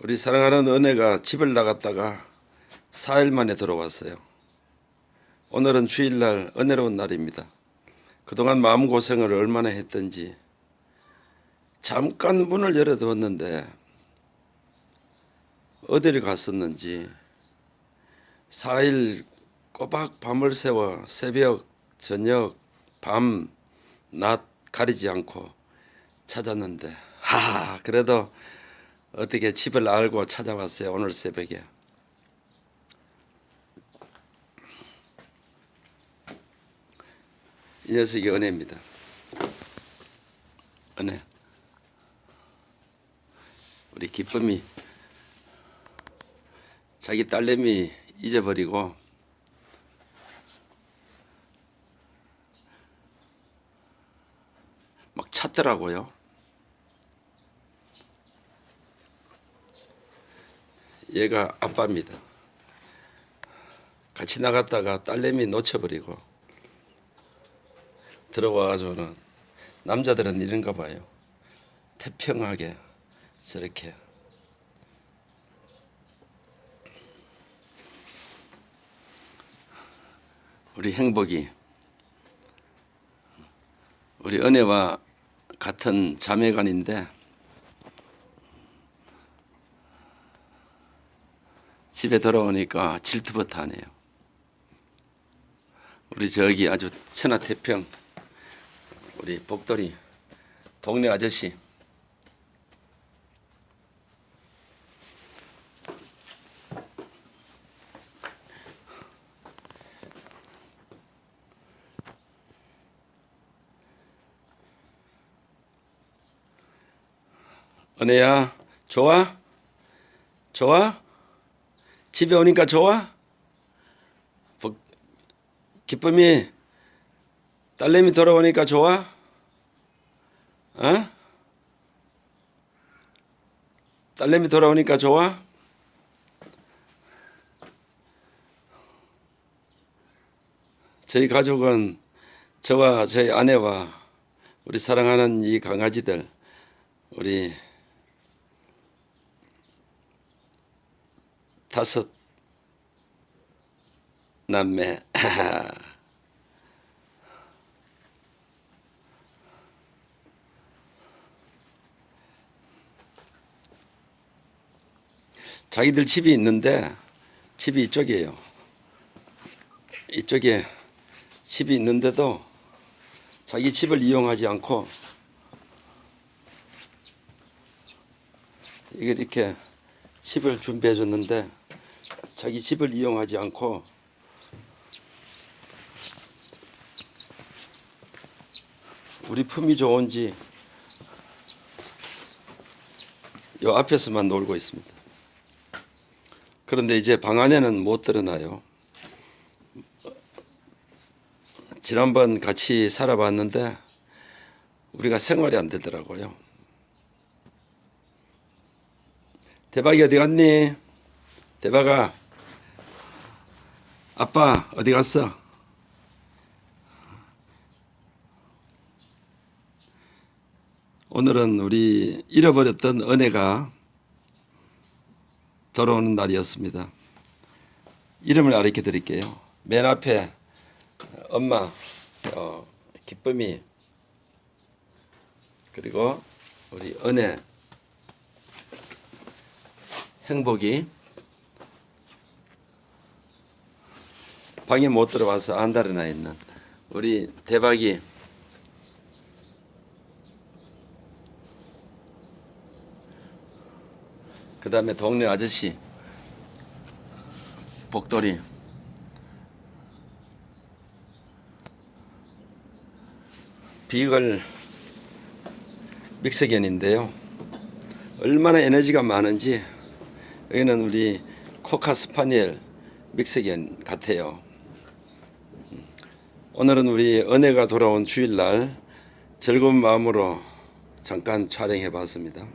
우리 사랑하는 은혜가 집을 나갔다가 4일 만에 들어왔어요. 오늘은 주일날 은혜로운 날입니다. 그동안 마음고생을 얼마나 했던지 잠깐 문을 열어두었는데 어디를 갔었는지 4일 꼬박 밤을 새워 새벽, 저녁, 밤, 낮 가리지 않고 찾았는데 하 그래도 어떻게 집을 알고 찾아왔어요 오늘 새벽에? 이 녀석이 은혜입니다. 은혜. 우리 기쁨이 자기 딸내미 잊어버리고 막 찾더라고요. 얘가 아빠입니다. 같이 나갔다가 딸내미 놓쳐버리고 들어와가지고는 남자들은 이런가 봐요. 태평하게 저렇게 우리 행복이 우리 은혜와 같은 자매간인데 집에 돌아오니까 질투부터 하네요. 우리 저기 아주 천하 태평 우리 복돌이 동네 아저씨 은혜야 좋아? 좋아? 집에 오니까 좋아? 복- 기쁨이 딸내미 돌아오니까 좋아? 어? 딸내미 돌아오니까 좋아? 저희 가족은 저와 저희 아내와 우리 사랑하는 이 강아지들 우리 다섯 남매 자기들 집이 있는데 집이 이쪽이에요. 이쪽에 집이 있는데도 자기 집을 이용하지 않고 이렇게 집을 준비해 줬는데 자기 집을 이용하지 않고 우리 품이 좋은지 요 앞에서만 놀고 있습니다. 그런데 이제 방 안에는 못 드러나요. 지난번 같이 살아봤는데 우리가 생활이 안 되더라고요. 대박이 어디 갔니? 대박아. 아빠 어디 갔어? 오늘은 우리 잃어버렸던 은혜가 돌아오는 날이었습니다. 이름을 가르쳐 드릴게요. 맨 앞에 엄마, 어, 기쁨이, 그리고 우리 은혜, 행복이 방에 못 들어와서 안달이 나 있는 우리 대박이 그 다음에 동네 아저씨 복돌이 비글 믹서견인데요 얼마나 에너지가 많은지 여기는 우리 코카 스파니엘 믹스견 같아요. 오늘은 우리 은혜가 돌아온 주일날 즐거운 마음으로 잠깐 촬영해 봤습니다.